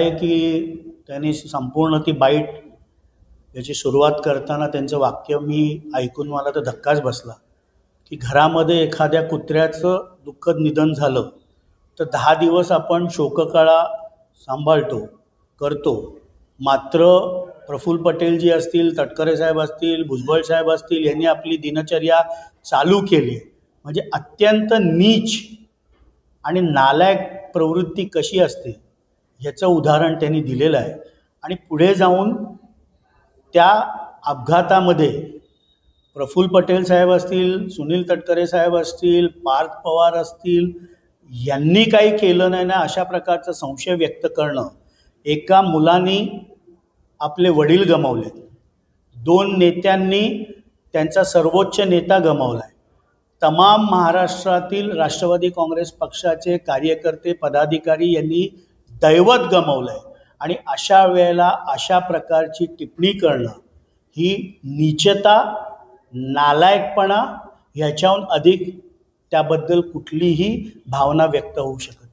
आहे की त्यांनी संपूर्ण ती बाईट याची सुरुवात करताना त्यांचं वाक्य मी ऐकून मला तर धक्काच बसला की घरामध्ये एखाद्या कुत्र्याचं दुःखद निधन झालं तर दहा दिवस आपण शोककळा सांभाळतो करतो. मात्र प्रफुल्ल पटेल जी असतील तटकरे साहेब असतील भुजबळ साहेब असतील यांनी आपली दिनचर्या चालू केली. म्हणजे अत्यंत नीच आणि नालायक प्रवृत्ती कशी असते? ह्याचं उदाहरण त्यांनी दिलेलं आहे. आणि पुढे जाऊन त्या अपघातामध्ये प्रफुल्ल पटेल साहेब असतील सुनील तटकरे साहेब असतील पार्थ पवार असतील यांनी काही केलं नाही ना अशा प्रकारचा संशय व्यक्त करणं. एका मुलांनी आपले वडील गमावले दोन नेत्यांनी त्यांचा सर्वोच्च नेता गमावला आहे तमाम महाराष्ट्रातील राष्ट्रवादी काँग्रेस पक्षाचे कार्यकर्ते पदाधिकारी यांनी दैवत गमवलं आहे आणि अशा वेळेला अशा प्रकारची टिप्पणी करणं ही नीचता नालायकपणा ह्याच्याहून अधिक त्याबद्दल कुठलीही भावना व्यक्त होऊ शकत